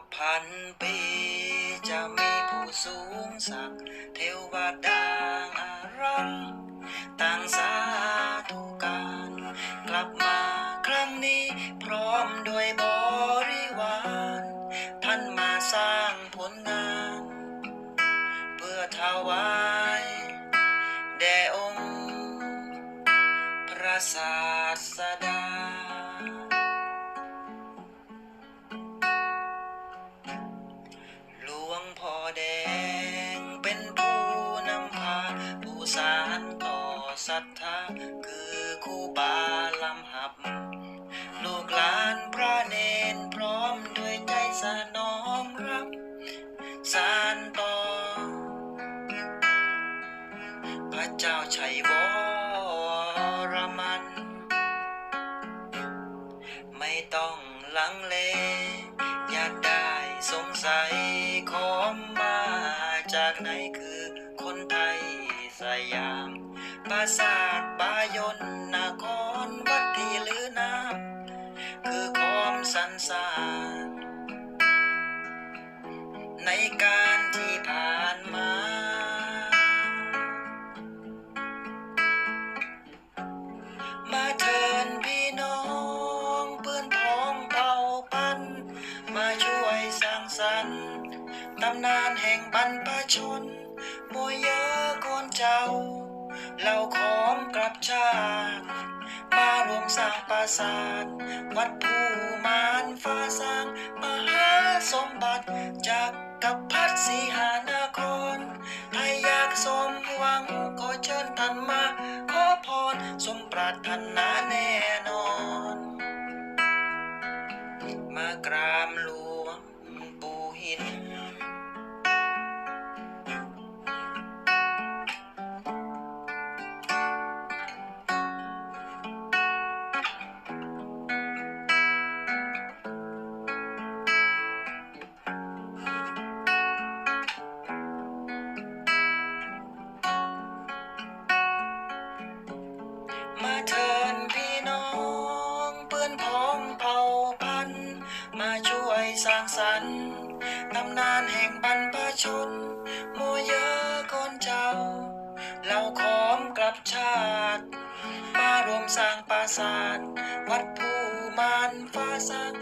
บพันปี จะมีผู้สูงศักเทวดาอารักษ์ต่างสาธุการ กลับมาครั้งนี้พร้อมด้วยบริวาร ท่านมาสร้างผลงาน เพื่อถวายแด่องค์ พระศาสดาานต่อศรัทธาคือครูบาลำหับ ลูกหลานพระเนนพร้อมด้วยใจสนองรับสานต่อ พระเจ้าชัยวรมัน ไม่ต้องลังเล อยากได้สงสัยของมาจากไหนคือคนไทย สยามปราสาทบายนนครวัดที่ลือน้ำคือความสันสานในการ ตำนานแห่งบรรพชนมวยเยอะคนเจ้าเล่าของกลับชาติมารวมสร้างปราสาทวัดภูมานฟ้าสร้างมหาสมบัติจากกับพัดสีหานครใครอยากสมหวังก็เชิญท่านมา ขอพรสมปรารถนาแน่ สร้างสรรค์ตำนานแห่งบรรพชนโมเยอะคนเจ้าเล่าขอมกลับชาติมารวมสร้างปราสาทวัดภูมานฟ้าสร้าง